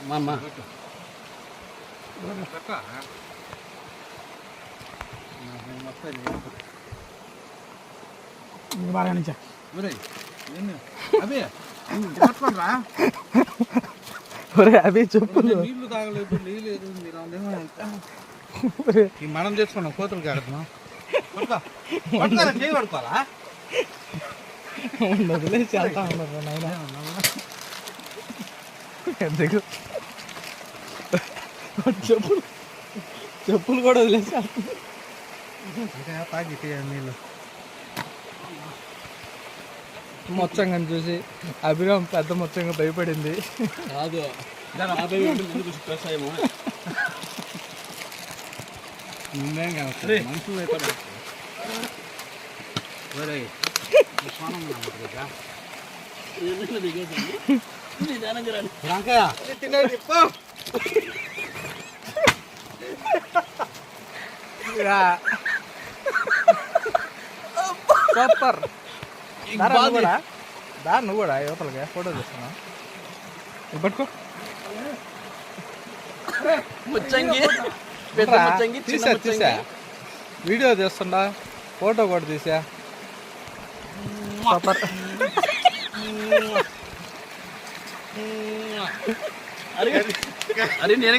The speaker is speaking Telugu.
అమ్మా బాగా నుంచా అదే పట్టుకోరా ఒరే అవి చెప్పులు నీళ్ళు తాగలేదు నీళ్ళు లేదు మీరు ఈ మనం చేసుకున్నాం కోతులు కాడుతున్నాం చేయి పడుకోవాలా వదిలేసి వెళ్తా ఉన్నారు నాయన. ఎందుకు? చెప్పులు చెప్పులు కూడా వదిలేసి వెళ్తున్నారు. ఇంకా తాగి నీళ్ళు. మొత్తంగా చూసి అభిరామ్ పెద్ద మొత్తంగా భయపడింది. కాదు. ముందేం కాదు మనుషులు అయితే ఒరేయ్, ఈ సూపర్ నువ్వు కూడా దా నువ్వు కూడా యువతలగా ఫోటో తీస్తున్నా ఇది పట్టుకో ముచ్చంగి ముచ్చంగి తీసా తీసా వీడియో తీస్తుండా ఫోటో కూడా తీసా సూపర్ అరే అరే నేను